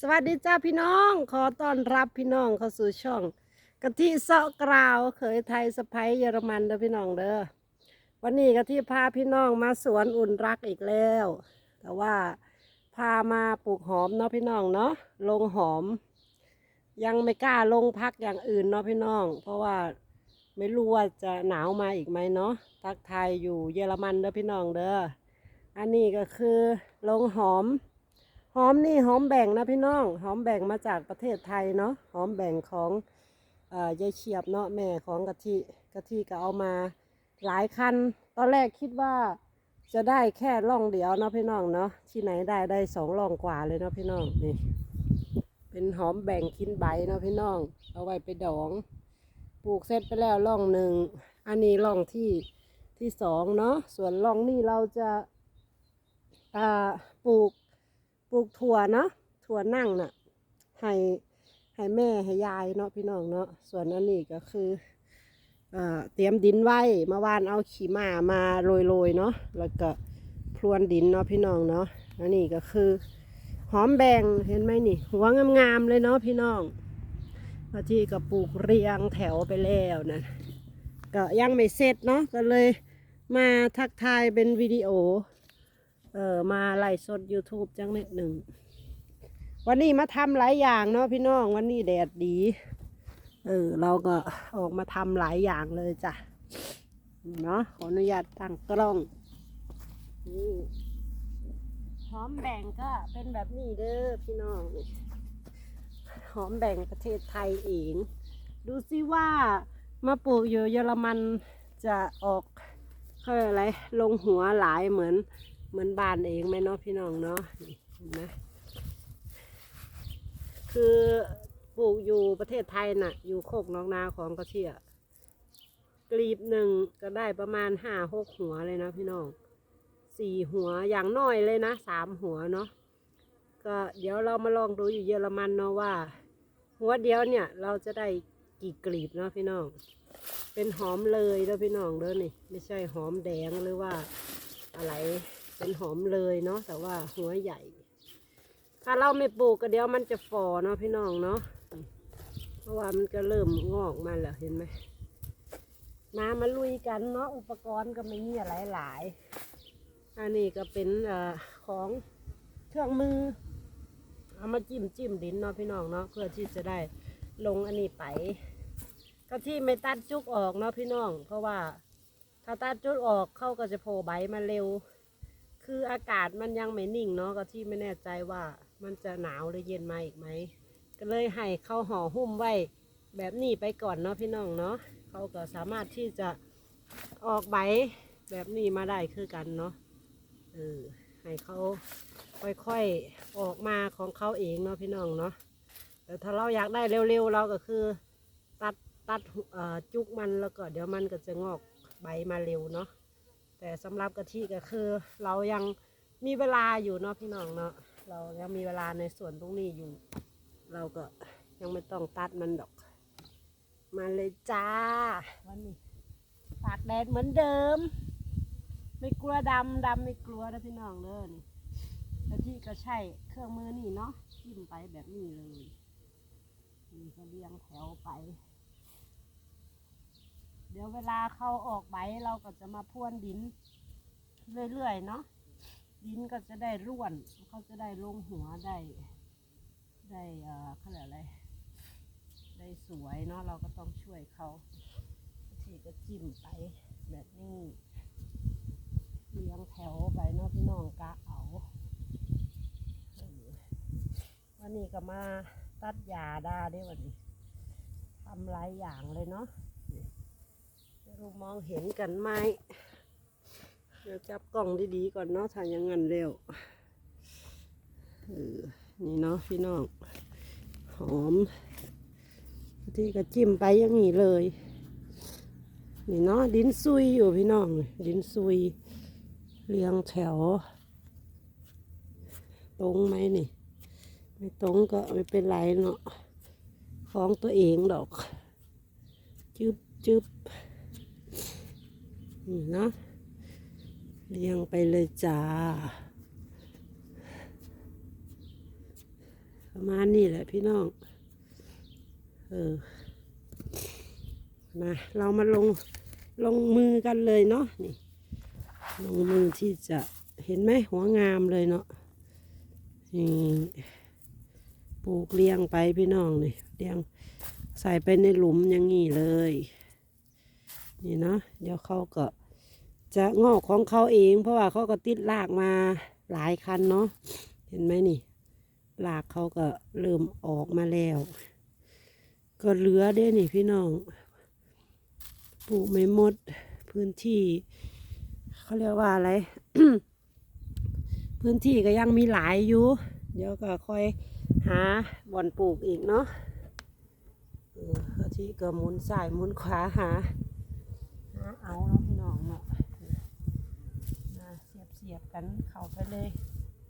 สวัสดีจ้าพี่น้อง ขอต้อนรับพี่น้องเข้าสู่ช่องกะทิเสาะกราวเขยไทยสะพ้ยเยอรมันเด้อพี่น้องเด้อวันนี้กะทิพาพี่น้องมาสวนอุ่นรักอีกแล้ว แต่ว่าพามาปลูกหอมเนาะพี่น้องเนาะลงหอม ยังไม่กล้าลงพักอย่างอื่นเนาะพี่น้อง เพราะว่าไม่รู้ว่าจะหนาวมาอีกไหมเนาะทักไทยอยู่เยอรมันเด้อพี่น้องเด้ออันนี้ก็คือลงหอม หอมนี่หอมแบ่งนะพี่น้อง หอมแบ่งมาจากประเทศไทยเนาะหอมแบ่งของอ่อยายเฉียบเนาะแม่ของกะทิกะทิก็เอามาหลายคัน ตอนแรกคิดว่าจะได้แค่ร่องเดียวเนาะพี่น้องเนาะที่ไหนได้ได้สองร่องกว่าเลยเนาะพี่น้องนี่เป็นหอมแบ่งกินใบเนาะพี่น้อง เอาไว้ไปดองปลูกเสร็จไปแล้วร่องหนึ่งอันนี้ร่องที่ที่สองเนาะส่วนร่องนี่เราจะอ่าปลูก ปลูกถั่วเนาะถั่วนั่งน่ะให้ให้แม่ให้ยายเนาะพี่น้องเนาะส่วนอันนี้ก็คือเอ่อเตรียมดินไว้เมื่อวานเอาขี้หมามาโรยๆเนาะแล้วก็พรวนดินเนาะพี่น้องเนาะอันนี้ก็คือ หอมแบงเห็นไหมนี่หัวงามๆเลยเนาะพี่น้องพอที่ก็ปลูกเรียงแถวไปแล้วนะก็ยังไม่เสร็จเนาะก็เลยมาทักทายเป็นวิดีโอ เออมาไล่สด YouTube จังนิดหนึ่ง วันนี้มาทำหลายอย่างเนาะพี่น้อง วันนี้แดดดี เออ เราก็ออกมาทำหลายอย่างเลยจ้ะ เนาะขออนุญาตตั้งกล้องนี่หอมแบ่งก็เป็นแบบนี้เด้อพี่น้องหอมแบ่งประเทศไทยเอง ดูซิว่ามาปลูกอยู่เยอรมันจะออกเขาอะไรลงหัวหลายเหมือน เหมือนบ้านเองไหมเนาะพี่น้องเนาะเห็นไหมคือปลูกอยู่ประเทศไทยน่ะ อยู่โคกน้องนาของกระเทียกลีบหนึ่งก็ได้ประมาณห้าหกหัวเลยนะพี่น้องสี่หัวอย่างน้อยเลยนะสามหัวเนาะก็เดี๋ยวเรามาลองดูอยู่เยอรมันเนาะว่า หัวเดียวเนี่ยเราจะได้กี่กลีบเนาะพี่น้อง เป็นหอมเลยเด้อพี่น้องเด้อนี่ ไม่ใช่หอมแดงหรือว่าอะไร เป็นหอมเลยเนาะแต่ว่าหัวใหญ่ ถ้าเราไม่ปลูกก็เดี๋ยวมันจะฝ่อเนาะพี่น้องเนาะเพราะว่ามันก็เริ่มงอกมาแล้วเห็นไหมมามาลุยกันเนาะอุปกรณ์ก็ไม่มีอะไรหลาย อันนี้ก็เป็นเอ่อของเครื่องมือ เอามาจิ้มจิ้มดินเนาะพี่น้องเนาะเพื่อที่จะได้ลงอันนี้ไปก็ที่ไม่ตัดจุกออกเนาะพี่น้อง เพราะว่าถ้าตัดจุกออกเข้าก็จะโผล่ใบมาเร็ว คืออากาศมันยังไม่นิ่งเนาะก็ที่ไม่แน่ใจว่ามันจะหนาวหรือเย็นมาอีกไหม ก็เลยให้เขาห่อหุ้มไว้แบบนี้ไปก่อนเนาะพี่น้องเนาะเขาก็สามารถที่จะออกใบแบบนี้มาได้คือกันเนาะเออให้เขาค่อยๆออกมาของเขาเองเนาะพี่น้องเนาะแต่ถ้าเราอยากได้เร็วๆเราก็คือ ตัดตัดจุกมันแล้วก็เดี๋ยวมันก็จะงอกใบมาเร็วเนาะ แต่สำหรับกะทิก็คือ เรายังมีเวลาอยู่เนาะพี่น้องเนาะเรายังมีเวลาในส่วนตรงนี้อยู่ เราก็ยังไม่ต้องตัดมันดอก มาเลยจ้าวันนี้ตากแดดเหมือนเดิม ไม่กลัวดำดำไม่กลัวนะพี่น้องเลยนี่กะทิก็ใช่เครื่องมือนี่เนาะจิ้มไปแบบนี้เลยนี่ก็เรียงแถวไป ดี๋ยวเวลาเขาออกใบเราก็จะมาพ่วนดิน เรื่อยๆเนาะดินก็จะได้ร่วนเขาจะได้ลงหัวได้ ได้เอ่อเขาเรียกอะไร ได้สวยเนาะเราก็ต้องช่วยเขาทีก็จิ้มไปแบบนี้เลี้ยงแถวไปเนาะพี่น้องกะเอาวันนี้ก็มาตัดหญ้าดาได้วันนี้ทำหลายอย่างเลยเนาะ ไม่รู้มองเห็นกันไหมเดี๋ยวจับกล้องดีๆก่อนเนาะถ้าอยังงั้นเร็วเออนี่เนาะพี่น้อง หอม ที่ก็จิ้มไปอยังนี้เลย นี่เนาะดินซุยอยู่พี่น้อง ดินซุย เรียงแถว ตรงไหมนี่ ไม่ตรงก็ไม่เป็นไรเนาะของตัวเองดอก จึบจึบ นี่เนาะเรียงไปเลยจ้า ประมาณนี้แหละพี่น้อง เออมาเรามาลงลงมือกันเลยเนาะนี่ ลงมือที่จะเห็นไหมหัวงามเลยเนาะนี่ปลูกเลี้ยงไปพี่น้องนี่เลี้ยงใส่ไปในหลุมอย่างงี้เลย นี่เนาะเดี๋ยวเขาก็จะงอกของเขาเอง เพราะว่าเขาก็ติดรากมาหลายคันเนาะเห็นไหมนี่รากเขาก็เริ่มออกมาแล้ว ก็เหลือเด้นี่พี่น้องปลูกไม่หมดพื้นที่เขาเรียกว่าอะไร พื้นที่ก็ยังมีหลายอยู่ เดี๋ยวก็ค่อยหาบ่อนปลูกอีกเนาะเออเอาที่ก็หมุนซ้ายหมุนขวาหา เอาเนาะพี่น้องเนาะมาเสียบเสียบๆกันเข้าไปเลย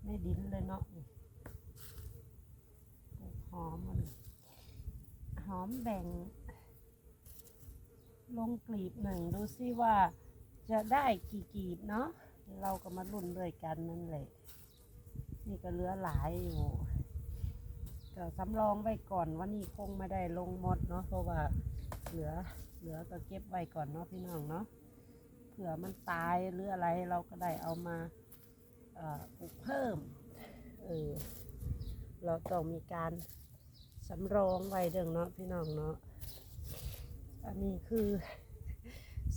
ในดินเลยเนาะปลูกหอมมันหอมแบ่ง ลงกลีบหนึ่งดูซิว่าจะได้กี่กลีบเนาะเราก็มาลุ้นด้วยกันนั่นแหละนี่ก็เหลือหลายอยู่ก็สำรองไว้ก่อนวันนี้คงไม่ได้ลงหมดเนาะเพราะว่าเหลือ เหลือก็เก็บไว้ก่อนเนาะพี่น้องเนาะเผื่อมันตายหรืออะไรเราก็ได้เอามาปลูกเพิ่มเออเราต้องมีการสำรองไว้เด้งเนาะพี่น้องเนาะอันนี้คือ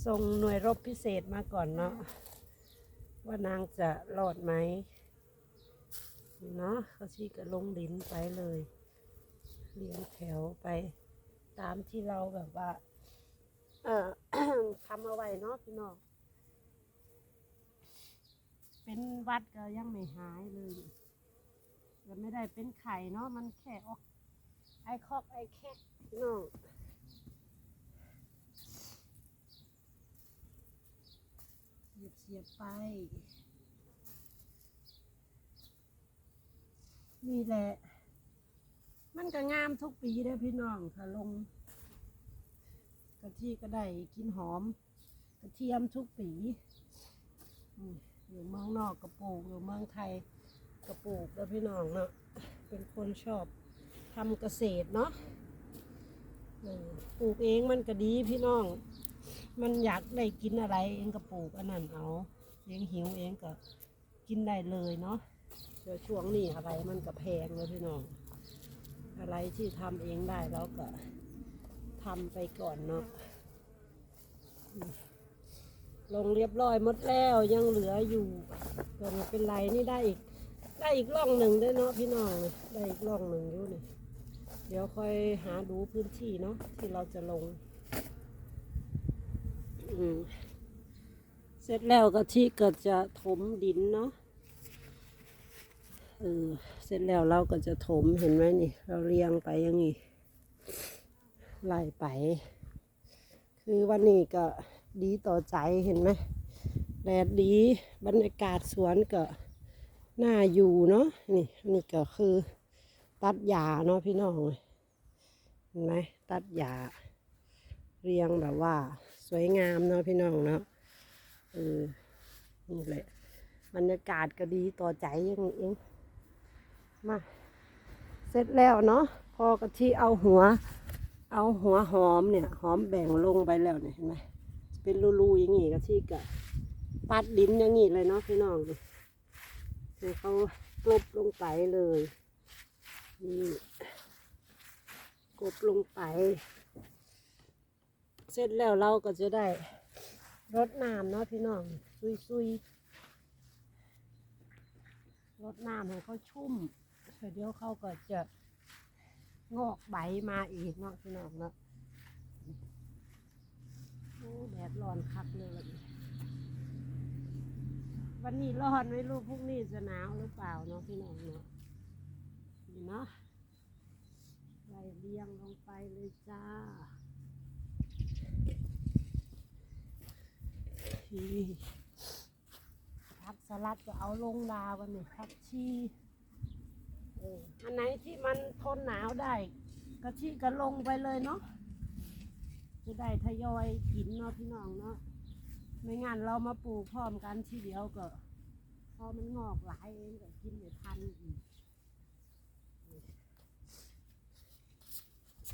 ส่งหน่วยรบพิเศษมาก่อนเนาะว่านางจะรอดไหมเนาะเขาชี้ก็ลงดินไปเลยเรียงแถวไปตามที่เราแบบว่า เออทำเอาไว้เนาะพี่น้องเป็นวัดก็ยังไม่หายเลยก็ไม่ได้เป็นไข่เนาะมันแค่ออกไอคอกไอแคกพี่น้องเสียบเสียบไป นี่แหละ มันก็งามทุกปีเลยพี่น้องค่ะลง กะทิก็ได้กินหอม กระเทียมทุกปีอืมอยู่เมืองนอกกระปลูกอยู่เมืองไทยกระปลูกแล้วพี่น้องเนาะเป็นคนชอบทำเกษตรเนาะปลูกเองมันก็ดีพี่น้อง มันอยากได้กินอะไรเองก็ปลูกอันนั้นเอาเองหิวเองก็กินได้เลยเนาะเดี๋ยวช่วงนี้อะไรมันก็แพงเลยพี่น้อง อะไรที่ทำเองได้เราก็ ทำไปก่อนเนาะลงเรียบร้อยหมดแล้วยังเหลืออยู่ก็ไม่เป็นไรนี่ได้อีก ได้อีกร่องหนึ่งด้วยเนาะพี่น้องนี่ได้อีกร่องหนึ่งอยู่นี่เดี๋ยวค่อยหาดูพื้นที่เนาะที่เราจะลงอืมเสร็จแล้วกะทิก็จะถมดินเนาะเออเสร็จแล้วเราก็จะถมเห็นไหมนี่ เราเรียงไปอย่างนี้ ไล่ไป คือวันนี้ก็ดีต่อใจเห็นไหมแดดดีบรรยากาศสวนก็น่าอยู่เนาะนี่นี่ก็คือตัดหญ้าเนาะพี่น้องเห็นไหมตัดหญ้าเรียงแบบว่า สวยงามเนาะพี่น้องเนาะเออนี่แหละบรรยากาศก็ดีต่อใจอย่างนี้เองมาเสร็จแล้วเนาะพอกะทิเอาหัว เอาหัวหอมเนี่ย หอมแบ่งลงไปแล้วเนี่ยเห็นไหมเป็นรูๆอย่างงี้กะทิกะปัดดินอย่างงี้เลยเนาะพี่น้องดิให้เขากลบลงไปเลยนี่กลบลงไป เสร็จแล้วเราก็จะได้รดน้ำเนาะพี่น้องซุยซุยๆรดน้ำให้เขาชุ่มเดี๋ยวเขาก็จะ งอกใบมาอีกเนาะพี่น้องเนาะโอ้แดดร้อนคักเลยวันนี้วันนี้ร้อนไม่รู้พรุ่งนี้จะหนาวหรือเปล่าเนาะพี่น้องเนาะนี่เนาะไล่เรียงลงไปเลยจ้าชีผักสลัดก็เอาลงดาวันนี้ผักชี อันไหนที่มันทนหนาวได้กะทิก็ลงไปเลยเนาะจะได้ทยอยกินเนาะพี่น้องเนาะไม่งั้นเรามาปลูกพร้อมกันทีเดียวก็พอมันงอกหลายเองก็กินไม่ทันอีก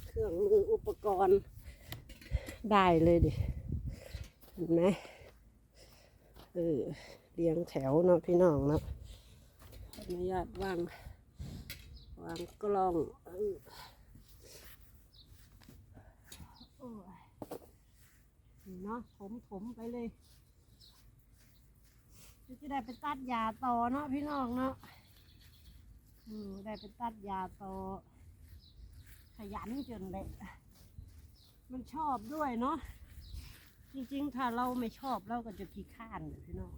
เครื่องมืออุปกรณ์ได้เลยดิเห็นไหมเออเรียงแถวเนาะพี่น้องเนาะอนุญาตวาง วางกล้องเออนี่เนาะผมผมไปเลยจะได้ไปตัดยาต่อเนาะพี่น้องเนาะอืมได้ไปตัดยาต่อขยันจนเลยมันชอบด้วยเนาะจริงๆ ถ้าเราไม่ชอบเราก็จะขี้ข้านเลยพี่น้อง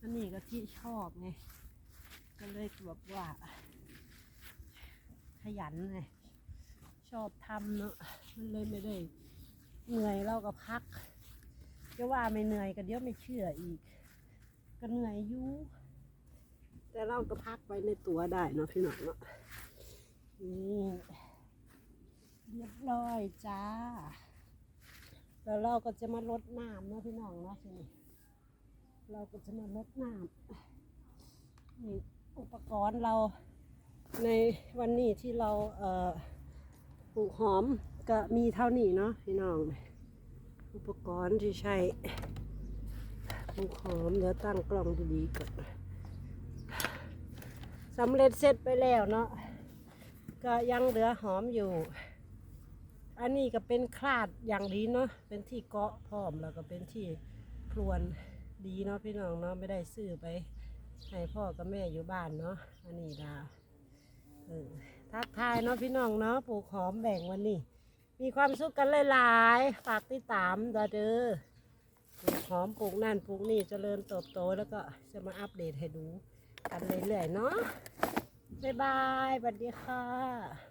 อันนี้ก็ที่ชอบไงก็เลยแบบว่า ขยันไงชอบทำเนาะมันเลยไม่ได้เหนื่อยเราก็พักจะว่าไม่เหนื่อยก็เดี๋ยวไม่เชื่ออีก ก็เหนื่อยอยู่แต่เราก็พักไปในตัวได้เนาะพี่น้องเนาะนี่เรียบร้อยจ้า แล้วเราก็จะมาลดน้ำเนาะพี่น้องเนาะทีนี้เราก็จะมาลดน้ำนี่อุปกรณ์เรา ในวันนี้ที่เราเอ่อปลูกหอมก็มีเท่านี้เนาะพี่น้อง อุปกรณ์ที่ใช้ปลูกหอมเดี๋ยวตั้งกล้องดีๆก่อนสำเร็จเสร็จไปแล้วเนาะก็ยังเหลือหอมอยู่ อันนี้ก็เป็นคลาดอย่างดีเนาะเป็นที่เกาะพร้อมแล้วก็เป็นที่พรวนดีเนาะพี่น้องเนาะไม่ได้ซื้อไปให้พ่อกับแม่อยู่บ้านเนาะอันนี้ดาเออ ทักทายเนาะพี่น้องเนาะปลูกหอมแบ่งวันนี้ มีความสุขกันหลายๆฝากติดตามดอเด้อปลูกหอมปลูกนั่นปลูกนี่เจริญเติบโตแล้วก็จะมาอัปเดตให้ดูกันเรื่อยๆเนาะบ๊ายบายสวัสดีค่ะ